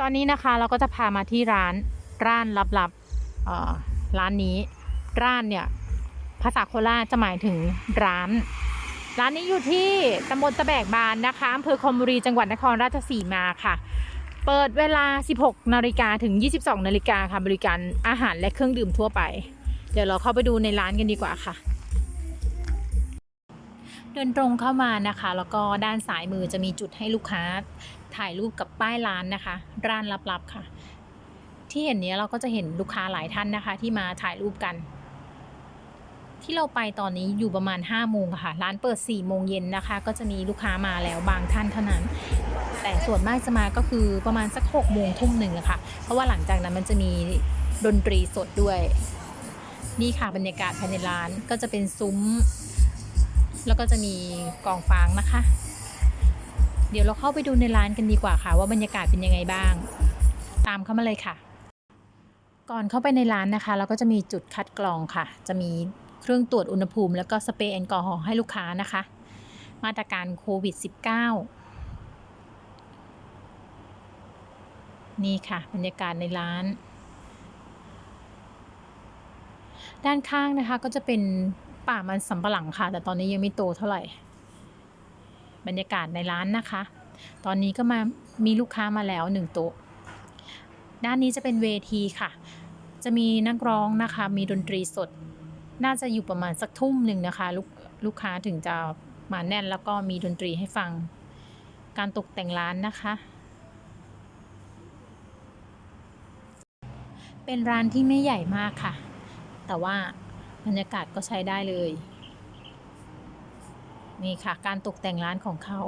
ตอนนี้นะคะเราก็จะพามาที่ร้านร้านลับๆร้านนี้ร้านเนี่ยภาษาโคราชจะหมายถึงร้าน ร้านนี้อยู่ที่ตำบลตะแบกบานนะคะอำเภอคอมบุรีจังหวัดนครราชสีมาค่ะ เปิดเวลา 16นาฬิกาถึง 22นาฬิกาค่ะบริการอาหารและเครื่องดื่มทั่วไป เดี๋ยวเราเข้าไปดูในร้านกันดีกว่าค่ะ เดินตรงเข้ามานะคะ แล้วก็ด้านซ้ายมือจะมีจุดให้ลูกค้า ถ่ายรูปกับป้ายร้านนะคะ ร้านลับๆค่ะ ที่เห็นเนี้ยเราก็จะเห็นลูกค้าหลายท่านนะคะ ที่มาถ่ายรูปกัน ที่เราไปตอนนี้อยู่ประมาณ5โมงค่ะ ร้านเปิด4โมงเย็นนะคะ ก็จะมีลูกค้ามาแล้วบางท่านเท่านั้น แต่ส่วนมากจะมาก็คือประมาณสัก6โมงทุ่มหนึ่งอะค่ะ เพราะว่าหลังจากนั้นมันจะมีดนตรีสดด้วยนี่ค่ะบรรยากาศภายในร้านก็จะเป็นซุ้ม แล้วก็จะมีกองฟางนะคะ เดี๋ยวเราเข้าไปดูในร้านกันดีกว่าค่ะ ว่าบรรยากาศเป็นยังไงบ้าง ตามเข้ามาเลยค่ะ ก่อนเข้าไปในร้านนะคะ เราก็จะมีจุดคัดกรองค่ะ จะมีเครื่องตรวจอุณหภูมิ แล้วก็สเปรย์แอลกอฮอล์ให้ลูกค้านะคะ มาตรการโควิด -19 นี่ค่ะ บรรยากาศในร้าน ด้านข้างนะคะก็จะเป็นป่ามันสำปะหลังค่ะ แต่ตอนนี้ยังไม่โตเท่าไหร่ บรรยากาศในร้านนะคะ ตอนนี้ก็มามีลูกค้ามาแล้วหนึ่งโต๊ะ ด้านนี้จะเป็นเวทีค่ะ จะมีนักร้องนะคะ มีดนตรีสด น่าจะอยู่ประมาณสักทุ่มหนึ่งนะคะ ลูกลูกค้าถึงจะมาแน่นแล้วก็มีดนตรีให้ฟัง การตกแต่งร้านนะคะ เป็นร้านที่ไม่ใหญ่มากค่ะ แต่ว่าบรรยากาศก็ใช้ได้เลย นี่ค่ะ การตกแต่งร้านของเขา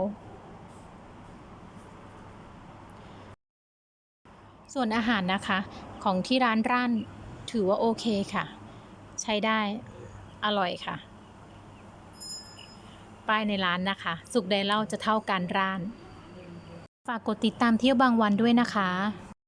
ส่วนอาหารนะคะ ของที่ร้านร้านถือว่าโอเคค่ะ ใช้ได้อร่อยค่ะ ป้ายในร้านนะคะ สุกใดเล่าจะเท่ากันร้าน ฝากกดติดตามเที่ยวบางวันด้วยนะคะ